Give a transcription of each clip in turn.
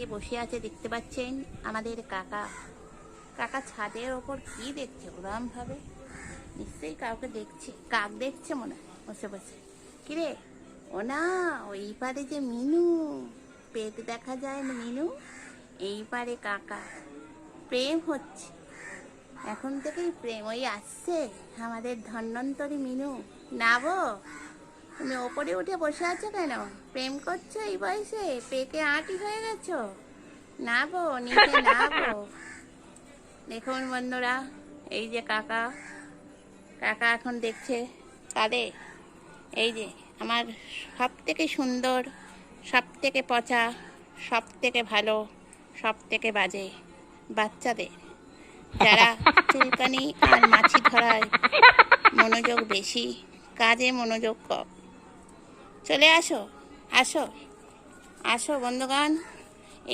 কে বসে আছে, দেখতে পাচ্ছেন আমাদের কাকা। কাকা ছাদের ওপর কি দেখছে, ওরম ভাবে? নিশ্চয়ই কাউকে দেখছে, কাক দেখছে মনে হয়, বসে বসে। কিরে ও না ওই পারে যে মিনু, পেট দেখা যায় না মিনু? এই পারে কাকা, প্রেম হচ্ছে। এখন থেকেই প্রেম, ওই আসছে আমাদের ধন্বন্তরী মিনু। নাবো তুমি ওপরে উঠে বসে আছো কেন? প্রেম করছ এই বয়সে? পেকে আঁটি হয়ে গেছো? নাবো নিচে নাবো দেখুন বন্ধুরা, এই যে কাকা কাকা এখন দেখছে কাঁদে এই যে আমার সব থেকে সুন্দর সব থেকে পচা সব থেকে ভালো সব থেকে বাজে বাচ্চাদের। যারা চুলকানি আর মাছি ধরায় মনোযোগ বেশি, কাজে মনোযোগ কম। চলে আসো আসো আসো বন্ধুগণ।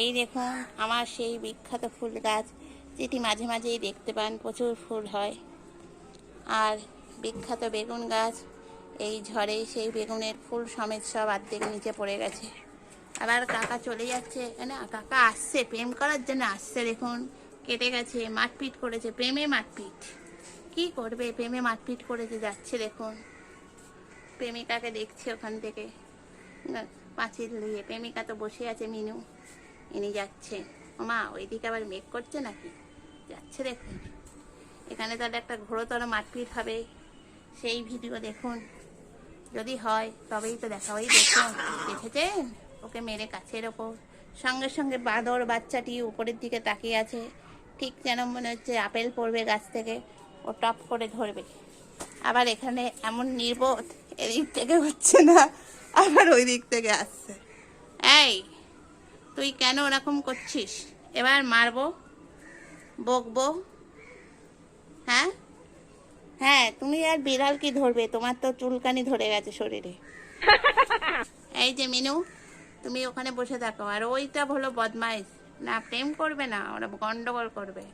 এই দেখুন, আমার সেই বিখ্যাত ফুল গাছ, যেটি মাঝে মাঝেই দেখতে পান, প্রচুর ফুল হয়। আর বিখ্যাত বেগুন গাছ, এই ঝড়ে সেই বেগুনের ফুল সমেত সব আর্ধেক নিচে পড়ে গেছে। আবার কাকা চলে যাচ্ছে না, কাকা আসছে, প্রেম করার জন্য আসছে, দেখুন, কেটে গেছে, মারপিট করেছে, প্রেমে মারপিট। কি করবে, প্রেমে মারপিট করেছে, যাচ্ছে, দেখুন। প্রেমিকাকে দেখছে ওখান থেকে। পাঁচিল দিয়ে প্রেমিকা তো বসে আছে মিনু। ইনি যাচ্ছে। মা, ওইদিকে আবার মেঘ করছে নাকি? যাচ্ছে দেখুন। এখানে তাহলে একটা ঘোরতর মারপিট হবে। সেই ভিডিও দেখুন। যদি হয়, তবেই তো দেখা ওই দেখুন, দেখেছেন? ওকে মেরে কাছের ওপর। সঙ্গে সঙ্গে বাঁদর বাচ্চাটি উপরের দিকে তাকিয়ে আছে। ঠিক যেন মনে হচ্ছে আপেল পড়বে গাছ থেকে। ও টপ করে ধরবে। আবার এখানে এমন নির্বোধ এদিক থেকে হচ্ছে না আবার ওই দিক থেকে আসছে। এই তুই কেন ওরকম করছিস? এবার মারবো? বকবো? হ্যাঁ? হ্যাঁ তুমি আর বিড়াল কি ধরবে? তোমার তো চুলকানি ধরে গেছে শরীরে। এই যে মিনু তুমি ওখানে বসে থাকো। আর ওইটা হলো বদমাইশ। না প্রেম করবে না ওরা গন্ডগোল করবে।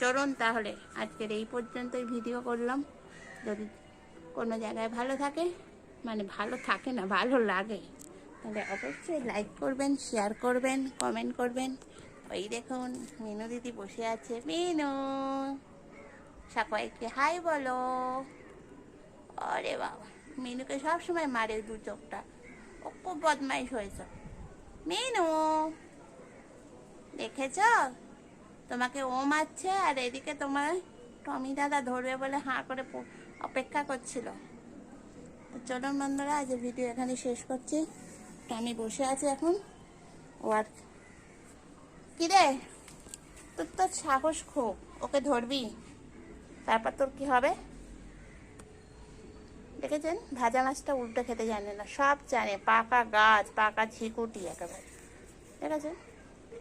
চলুন তাহলে আজকের এই পর্যন্তই ভিডিও করলাম। যদি কোনো জায়গায় ভালো থাকে? মানে ভালো থাকে না, ভালো লাগে। তাহলে অবশ্যই লাইক করবেন শেয়ার করবেন কমেন্ট করবেন। ওই দেখুন, মিনু দিদি বসে আছে। মিনু সবাইকে হাই বলো। আরে বাবা, মিনুকে সব সময় মারে দু চোখটা। ও খুব বদমাইশ হয়েছে। মিনু, দেখেছ? তোমাকে ও মারছে, আর এদিকে তোমার টমি দাদা ধরবে বলে হাঁ করে অপেক্ষা করছিল। চলুন বন্ধুরা, আজ ভিডিও এখানে শেষ করছি। টমি বসে আছে এখন। ও আর কি রে তোর তো সাহস খুব। ওকে ধরবি? তারপর তোর কি হবে? দেখেছেন? ভাজা মাছটা উল্টো খেতে জানে না। সব জানে। পাকা গাছ, পাকা ঝিকুটি একেবারে। ঠিক আছে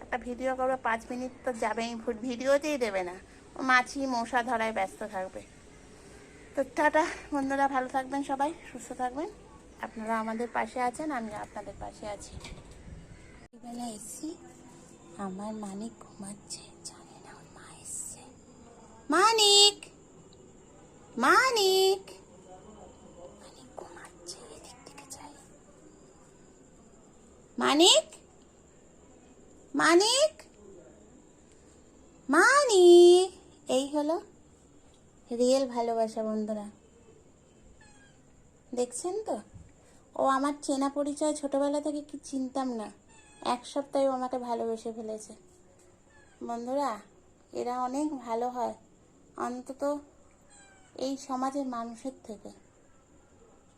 একটা ভিডিও করবে, পাঁচ মিনিট তো যাবেই। ভিডিওতেই দেবে না। মাছি মশা ধরায় ব্যস্ত থাকবে। তো টাটা, বন্ধুরা, ভালো থাকবেন সবাই, সুস্থ থাকবেন। আপনারা আমাদের পাশে আছেন, আমি আপনাদের পাশে আছি। বেলা এসছি, আমার মানিক ঘুমাচ্ছে, জানে না, ওর মা এসছে। মানিক! মানিক! মানিক ঘুমাচ্ছে, এদিক থেকে যাই। মানিক মানিক! মানিক এই হলো রিয়েল ভালোবাসা, বন্ধুরা। দেখছেন তো? ও আমার চেনা পরিচয় ছোটবেলা থেকে কি চিনতাম না। এক সপ্তাহে ও আমাকে ভালোবেসে ফেলেছে। বন্ধুরা, এরা অনেক ভালো হয়, অন্তত এই সমাজের মানুষের থেকে।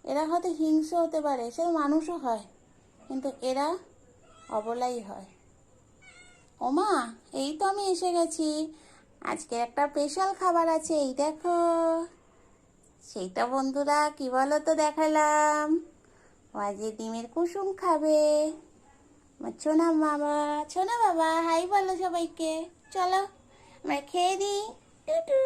এরা হয়তো হিংস্র হতে পারে সে মানুষও হয়, কিন্তু এরা অবলাই হয়। ওমা, এই তো আমি এসে গেছি। আজকে একটা স্পেশাল খাবার আছে, এই দেখো। সেইটা বন্ধুরা, কি বলো তো দেখালাম? ও আজকে ডিমের কুসুম খাবে। ছোনা মামা, ছোনা বাবা, হাই বলো সবাইকে। চলো, আমরা খেয়ে দিই টুটু।